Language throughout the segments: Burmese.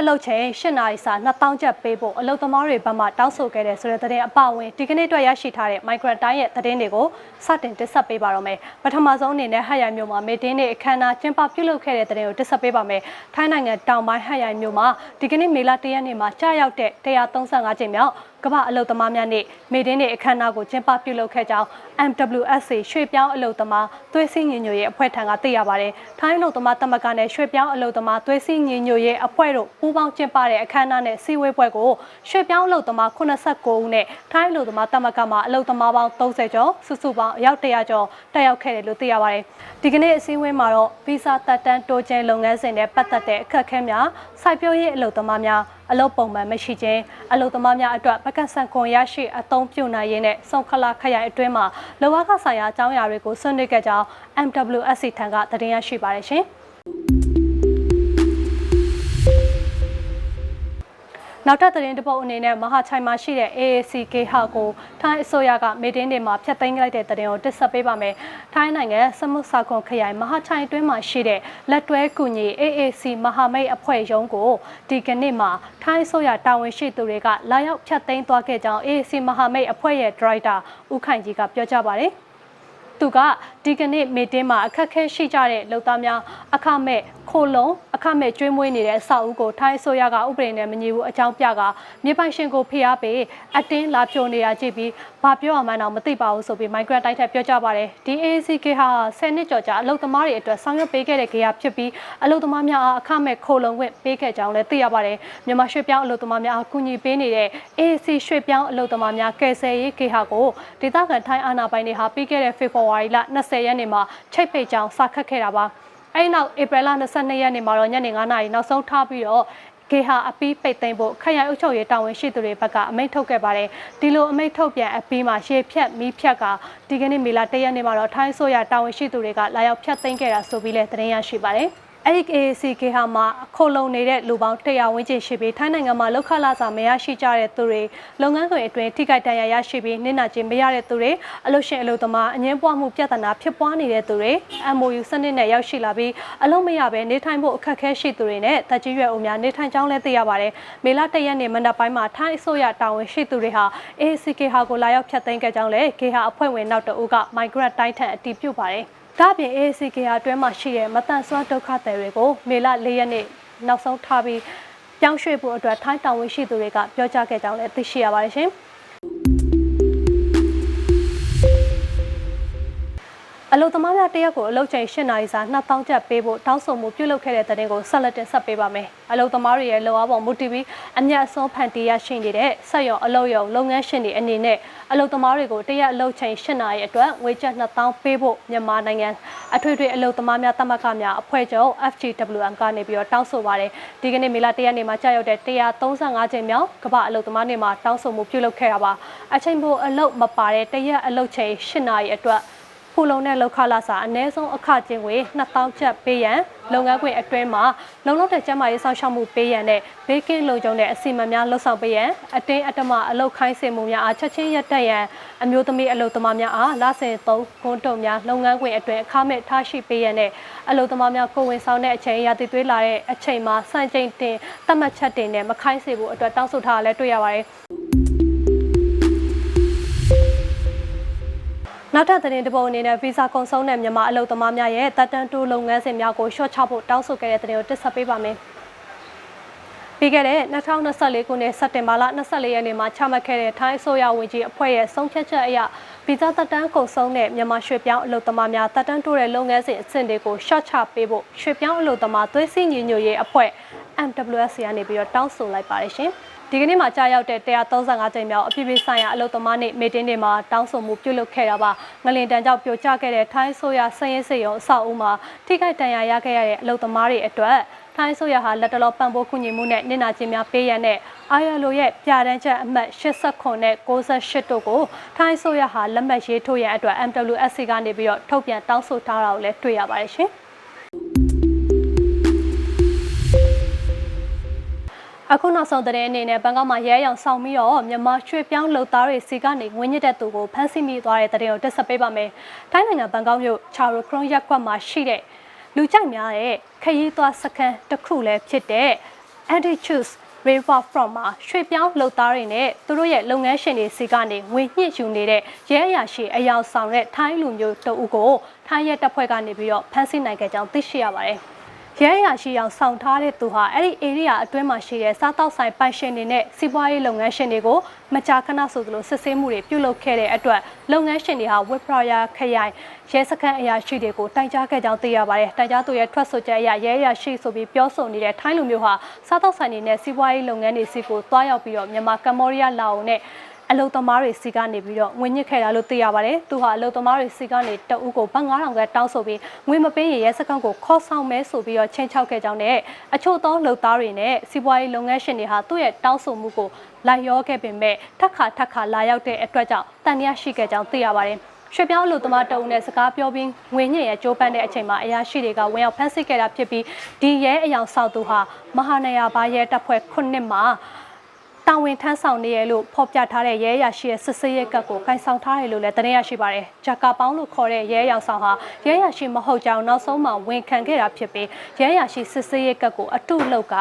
အလုပ်ချိန်၈နာရီစာ2000ကျပ်ပေးဖို့အလုပ်သမားတွေဘက်မှတောင်းဆိုခဲ့တဲ့ဆိုတဲ့သတင်းအပအဝင်ဒီကနေ့အတွက်ရရှိထားတဲ့ Migrant တိုင်းရဲ့သတင်းတွေကိုစတင်တင်ဆက်ပေးပါတော့မယ်ပထမဆုံးအနေနဲ့ဟတ်ရိုင်မြို့မှာမေတင်းနဲ့အခမ်းအနားကျင်းပပြုလုပ်ခဲ့တဲ့သတင်းကိုတင်ဆက်ပေးပါမယ်ထိုင်းနိုင်ငံတောင်ပိုင်းဟတ်ရိုင်မြို့မှာဒီကနေ့မေလ၁ရက်နေ့မှာကြာရောက်တဲ့135ကြိမ်မြောက်ကမ္ဘာအလုပ်သမားများနေ့မေတင်းနဲ့အခမ်းအနားကိုကျင်းပပြုလုပ်ခဲ့ကြောင်း MWSA ရွှေ့ပြောင်းအလုပ်သမားသွေးစည်းညီညွတ်ရေးအဖွဲ့ထံကသိရပါတယ်ထိုင်းအလုပ်သမားတမကနဲ့ရွှေ့ပြောင်းအလုပ်သမားသွေးစည်းညီညွတ်ရေးအဖွဲ့တို့ပူးပေါင်းကျင်းပတဲ့အခမ်းအနားနဲ့စီဝေးပွဲကိုရွှေ့ပြောင်းအလုပ်သမား89ဦးနဲ့ထိုင်းအလုပ်သမားတမကမှအလုပ်သမားပေါင်း30ကျော်စုစုပေါင်းအယောက်100ကျော်တက်ရောက်ခဲ့တယ်လို့သိရပါတယ်ဒီကနေ့အစည်းအဝေးမှာတော့ဗီဇာတက်တန်းတိုးကျဲလုပ်ငန်းစဉ်နဲ့ပတ်သက်တဲ့အခက်အခဲများစိုက်ပျိုးရေးအလုပ်သမားများအလုပ်ပုံမှန်မရှိခြင်းအလုပ်သမားများအတွက်ပကတ်ဆန်ခွန်ရရှိအသုံးပြုနိုင်ရေးနဲ့စုံခလာခရိုင်အတွင်းမှာလောကဆိုင်ရာအကြောင်းအရာတွေကိုဆွေးနွေးခဲ့ကြောင်း MWSC ထံကသတင်းရရှိပါတယ်ရှင်။ နောက်ထပ်သတင်းတစ်ပုဒ်အနေနဲ့မဟာချိုင်မှာရှိတဲ့ AACK ဟာကိုထိုင်းအစိုးရကမေတင်းတွေမှာဖျက်သိမ်းလိုက်တဲ့သတင်းကိုတင်ဆက်ပေးပါမယ်။ထိုင်းနိုင်ငံစမုစာခွန်ခရိုင်မဟာချိုင်အတွင်းမှာရှိတဲ့လက်တွဲကူညီ AAC မဟာမိတ်အဖွဲ့ရုံးကိုဒီကနေ့မှာထိုင်းအစိုးရတာဝန်ရှိသူတွေကလာရောက်ဖျက်သိမ်းသွားခဲ့ကြောင်း AAC မဟာမိတ်အဖွဲ့ရဲ့ဒရိုက်တာဦးခိုင်ကြီးကပြောကြားပါတယ်။ သူကဒီကနေ့မေတင်းမှာအခက်ခဲရှိကြတဲ့လုံသားများအခမဲ့ခိုလုံအခမဲ့ကျွေးမွေးနေတဲ့အဆောက်အဦကိုထိုင်းအစိုးရကဥပဒေနဲ့မညီဘူးအကြောင်းပြကမြေပိုင်ရှင်ကိုဖိအားပေးအတင်းလာဖြိုနေတာကြည့်ပြီးဘာပြောရမှန်းတော့မသိပါဘူးဆိုပြီး Migrant တိုက်ထက်ပြောကြပါတယ်ဒီ AACK ဟာ10နှစ်ကျော်ကြာအလုပ်သမားတွေအတွက်ဆောင်ရွက်ပေးခဲ့တဲ့ကေယာဖြစ်ပြီးအလုပ်သမားများအားအခမဲ့ခိုလုံခွင့်ပေးခဲ့ကြောင်းလည်းသိရပါတယ်မြန်မာရွှေ့ပြောင်းအလုပ်သမားများအားကူညီပေးနေတဲ့ AAC ရွှေ့ပြောင်းအလုပ်သမားများကယ်ဆယ်ရေးကေဟာကိုဒေသခံထိုင်းအာဏာပိုင်တွေဟာပြီးခဲ့တဲ့ဖေဖော်ဝါရီလ20ရက်နေ့မှာချိတ်ပိတ်ကြောင်းစာခတ်ခဲ့တာပါအဲဒီနောက်ဧပြီလ22ရက်နေ့မှာတော့ညနေ9:00နာရီနောက်ဆုံးထားပြီးတော့ကေဟာအပီးပိတ်သိမ်းဖို့ခရိုင်အုပ်ချုပ်ရေးတာဝန်ရှိသူတွေဘက်ကအမိန့်ထုတ်ခဲ့ပါတယ်ဒီလိုအမိန့်ထုတ်ပြန်အပီးမှာရှေ့ဖြတ်မီးဖြတ်ကဒီကနေ့မေလ1ရက်နေ့မှာတော့ထိုင်းဆိုရတာဝန်ရှိသူတွေကလာရောက်ဖြတ်သိမ်းခဲ့တာဆိုပြီးလဲသတင်းရရှိပါတယ် အဲ့ဒီ AACK ဟာမှာခုံလုံနေတဲ့လူပေါင်း100ဝန်းကျင်ရှိပြီးထိုင်းနိုင်ငံမှာလောက်ခလာစာမရရှိကြတဲ့သူတွေလုပ်ငန်းခွင်အတွင်းထိခိုက်ဒဏ်ရာရရှိပြီးနစ်နာခြင်းမရတဲ့သူတွေအလုပ်ရှင်အလုပ်သမားအငင်းပွားမှုပြဿနာဖြစ်ပွားနေတဲ့သူတွေ MOU စနစ်နဲ့ရောက်ရှိလာပြီးအလုပ်မရဘဲနေထိုင်ဖို့အခက်အခဲရှိသူတွေနဲ့တက်ကြီးရွယ်အိုများနေထိုင်ကြောင်းလည်းသိရပါတယ်။မေလ၁ရက်နေ့မနက်ပိုင်းမှာထိုင်းအစိုးရတာဝန်ရှိသူတွေဟာ AACK ဟာကိုလာရောက်ဖျက်သိမ်းခဲ့ကြောင်းလည်း K ဟာအဖွဲ့ဝင်နောက်တအုပ်က Migrant တိုင်းထက်အတည်ပြုပါတယ်။ ဒါပြင် AACK အတွင်းမှာရှိတဲ့မတန်ဆွမ်းဒုက္ခသည်တွေကိုမေလ၄ရက်နေ့နောက်ဆုံးထားပြီးပြောင်းရွှေ့ဖို့အတွက်ထိုင်းတာဝန်ရှိသူတွေကပြောကြားခဲ့ကြောင်းလည်းသိရှိရပါတယ်ရှင်။ အလုသမားများတရက်ကိုအလုချိန်၈နာရီစာ2000ကျပ်ပေးဖို့တောင်းဆိုမှုပြုလုပ်ခဲ့တဲ့တဲ့တင်ကိုဆက်လက်တင်ဆက်ပေးပါမယ်။အလုသမားတွေရဲ့လောအားပေါ်မူတည်ပြီးအမျက်အစွန်းဖန်တီးရရှိနေတဲ့ဆက်ရုံအလုရုံလုပ်ငန်းရှင်တွေအနေနဲ့အလုသမားတွေကိုတရက်အလုချိန်၈နာရီအတွက်ငွေကျပ်2000ပေးဖို့မြန်မာနိုင်ငံအထွေထွေအလုသမားများတမကများအဖွဲ့ချုပ် FGWM ကနေပြီးတော့တောင်းဆိုပါတယ်။ဒီကနေ့မေလ၁ရက်နေ့မှာကြာရောက်တဲ့135ချိန်မြောက်ကမ္ဘာအလုသမားနေ့မှာတောင်းဆိုမှုပြုလုပ်ခဲ့တာပါ။အချိန်ပိုအလုမပါတဲ့တရက်အလုချိန်၈နာရီအတွက် ဖူလုံတဲ့လောက်ခလာစာအ ਨੇ ဆုံးအခကျင်းငွေ2000ကျပ်ပေးရန်လုပ်ငန်းခွင်အတွင်းမှာလုံလောက်တဲ့ကျန်းမာရေးစောင့်ရှောက်မှုပေးရန်နဲ့ဘေးကင်းလုံခြုံတဲ့အစီအမံများလှုပ်ဆောင်ပေးရန်အတင်းအတမအလုပ်ခိုင်းစေမှုများအားချက်ချင်းရပ်တန့်ရန်အမျိုးသမီးအလုပ်သမားများအားလဆင်သုံးခွန်းတုံများလုပ်ငန်းခွင်အတွင်းအခမဲ့ထားရှိပေးရန်နဲ့အလုပ်သမားများကိုဝင်ဆောင်တဲ့အချိန်ရာသီသွေးလာတဲ့အချိန်မှာစံချိန်တင်သတ်မှတ်ချက်တင်နဲ့မခိုင်းစေဖို့အတွက်တောင်းဆိုထားတာလည်းတွေ့ရပါတယ် နောက်ထပ်သတင်းတစ်ပုဒ်အနေနဲ့ဗီဇာကုန်ဆုံးတဲ့မြန်မာအလုပ်သမားများရဲ့တပ်တန်းတိုးလုပ်ငန်းစဉ်များကိုရှော့ချဖို့တောင်းဆိုခဲ့တဲ့သတင်းကိုတင်ဆက်ပေးပါမယ်။ပြီးခဲ့တဲ့2024ခုနှစ်စက်တင်ဘာလ24ရက်နေ့မှာချမှတ်ခဲ့တဲ့ထိုင်းအစိုးရဝန်ကြီးအဖွဲ့ရဲ့ဆုံးဖြတ်ချက်အရဗီဇာတပ်တန်းကုန်ဆုံးတဲ့မြန်မာရွှေပြောင်းအလုပ်သမားများတပ်တန်းတိုးတဲ့လုပ်ငန်းစဉ်အဆင့်တွေကိုရှော့ချပေးဖို့ရွှေပြောင်းအလုပ်သမားသွေးစည်းညီညွတ်ရေးအဖွဲ့ MWS ကနေပြီးတော့တောင်းဆိုလိုက်ပါတယ်ရှင်။ ဒီကနေ့မှာကြာရောက်တဲ့135ကြိမ်မြောက်အပြည်ပြည်ဆိုင်ရာအလုပ်သမားနေ့မီတင်းတွေမှာတောင်းဆိုမှုပြုလုပ်ခဲ့တာပါငလင်တန်းကြောင့်ပြိုကျခဲ့တဲ့ထိုင်းဆိုရဆင်းရဲစေရုံအဆောက်အဦမှာထိခိုက်ဒဏ်ရာရခဲ့ရတဲ့အလုပ်သမားတွေအတွက်ထိုင်းဆိုရဟာလက်တလောပံ့ပိုးကူညီမှုနဲ့နစ်နာခြင်းများပေးရတဲ့ ILO ရဲ့ပြဋ္ဌာန်းချက်အမှတ်89နဲ့68တို့ကိုထိုင်းဆိုရဟာလက်မှတ်ရေးထိုးရန်အတွက် MWSC ကနေပြီးတော့ထုတ်ပြန်တောင်းဆိုထားတာကိုလည်းတွေ့ရပါတယ်ရှင်။ အခုနောက်ဆုံးသတင်းအနေနဲ့ဘန်ကောက်မှာရဲရောင်ဆောင်ပြီးတော့မြန်မာရွှေပြောင်းလုံသားတွေစီကနေဝင်းညစ်တဲ့သူကိုဖမ်းဆီးမိသွားတဲ့သတင်းကိုတက်ဆက်ပေးပါမယ်။ထိုင်းနိုင်ငံဘန်ကောက်မြို့ချာရိုခရွန်ရက်ကွက်မှာရှိတဲ့လူကြိုက်များတဲ့ခရီးသွားစခန်းတစ်ခုလည်းဖြစ်တဲ့ Anti-Choose River Front မှာရွှေပြောင်းလှုပ်သားတွေနဲ့သူတို့ရဲ့လုပ်ငန်းရှင်တွေစီကနေငွေညှစ်ယူနေတဲ့ရဲအရာရှိအယောင်ဆောင်တဲ့ထိုင်းလူမျိုးတအုပ်ကိုထိုင်းရဲတပ်ဖွဲ့ကနေပြီးတော့ဖမ်းဆီးနိုင်ခဲ့ကြောင်းသိရှိရပါတယ်။ ရဲအရာရှိအောင်ဆောင်ထားတဲ့သူဟာအဲ့ဒီ area အတွင်းမှာရှိတဲ့စားတောက်ဆိုင်ပိုင်ရှင်တွေနဲ့စီးပွားရေးလုပ်ငန်းရှင်တွေကိုမကြာခဏဆိုသလိုစစ်ဆေးမှုတွေပြုလုပ်ခဲ့တဲ့အတွက်လုပ်ငန်းရှင်တွေဟာဝစ်ပရာယာခရိုင်ရဲစခန်းအရာရှိတွေကိုတိုင်ကြားခဲ့ကြောင်းသိရပါတယ်။တိုင်ကြားသူရဲ့ထွက်ဆိုချက်အရရဲအရာရှိဆိုပြီးပြောဆိုနေတဲ့ထိုင်းလူမျိုးဟာစားတောက်ဆိုင်တွေနဲ့စီးပွားရေးလုပ်ငန်းတွေစီကိုတွားရောက်ပြီးတော့မြန်မာကမ္ဘောဒီးယားလာအိုနဲ့ အလုတ်သမားတွေစီကနေပြီးတော့ငွေညစ်ခဲ့တာလို့သိရပါတယ်။သူဟာအလုတ်သမားတွေစီကနေတအုပ်ကိုဘတ်9000ကတောင်းဆိုပြီးငွေမပေးရင်ရဲစခန်းကိုခေါ်ဆောင်မဲဆိုပြီးတော့ချင်းချောက်ခဲ့ကြောင်းနဲ့အချို့သောလုပ်သားတွေနဲ့စီးပွားရေးလုပ်ငန်းရှင်တွေဟာသူ့ရဲ့တောင်းဆိုမှုကိုလိုက်ရောခဲ့ပေမဲ့ထက်ခါထက်ခါလာရောက်တဲ့အတွက်ကြောင့်တန်တရားရှိခဲ့ကြောင်းသိရပါတယ်။ရွှေပြောင်းလူသမားတအုပ်နဲ့စကားပြောပြီးငွေညစ်ရဲ့ကြိုးပမ်းတဲ့အချိန်မှာအရာရှိတွေကဝင်ရောက်ဖမ်းဆီးခဲ့တာဖြစ်ပြီးဒီရဲအယောင်ဆောက်သူဟာမဟာနယာဘာရဲတပ်ဖွဲ့ခုနှစ်မှာ တာဝန်ထမ်းဆောင်နေရလို့ဖော်ပြထားတဲ့ရဲရရှိရဲ့စစ်ဆေးရဲကပ်ကိုကန်ဆောင်ထားတယ်လို့လည်းတင်ရရှိပါတယ်။ဂျာကာပေါင်းလို့ခေါ်တဲ့ရဲရောင်ဆောင်ဟာရဲရရှိမဟုတ်ကြောင်းနောက်ဆုံးမှဝန်ခံခဲ့တာဖြစ်ပြီးရဲရရှိစစ်ဆေးရဲကပ်ကိုအတုလောက်က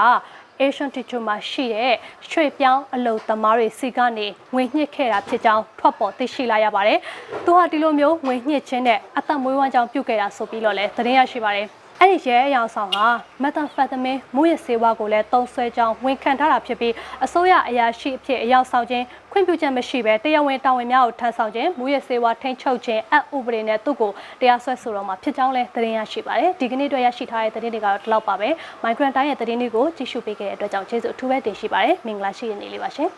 Asian Teacher မှာရှိတဲ့ရွှေပြောင်းအလုပ်သမားတွေစီကနေငွေညှစ်ခဲ့တာဖြစ်ကြောင်းထွက်ပေါ်သိရှိလာရပါတယ်။သူဟာဒီလိုမျိုးငွေညှစ်ခြင်းနဲ့အသက်မွေးဝမ်းကြောင်းပြုတ်ခဲ့တာဆိုပြီးတော့လည်းသတင်းရရှိပါတယ်။ အဲ့ဒီရဲအယောင်ဆောင်ဟာမက်သမ်ဖက်တမင်းမူရစေဝါကိုလည်းတုံးဆွဲကြောင်းဝန်ခံထားတာဖြစ်ပြီးအစိုးရအရာရှိအဖြစ်အယောင်ဆောင်ခြင်းခွင့်ပြုချက်မရှိဘဲတရားဝင်တာဝန်များကိုထမ်းဆောင်ခြင်းမူရစေဝါထိန်းချုပ်ခြင်းအဥပဒေနဲ့သူ့ကိုတရားစွဲဆိုတော့မှာဖြစ်ကြောင်းလည်းသတင်းရရှိပါတယ်ဒီကနေ့အတွက်ရရှိထားတဲ့သတင်းတွေကတော့ဒီလောက်ပါပဲ Migrant တိုင်းရဲ့သတင်းတွေကိုကြည့်ရှုပေးခဲ့တဲ့အတွက်ကြောင့်ကျေးဇူးအထူးပဲတင်ရှိပါတယ်မင်္ဂလာရှိတဲ့နေ့လေးပါရှင်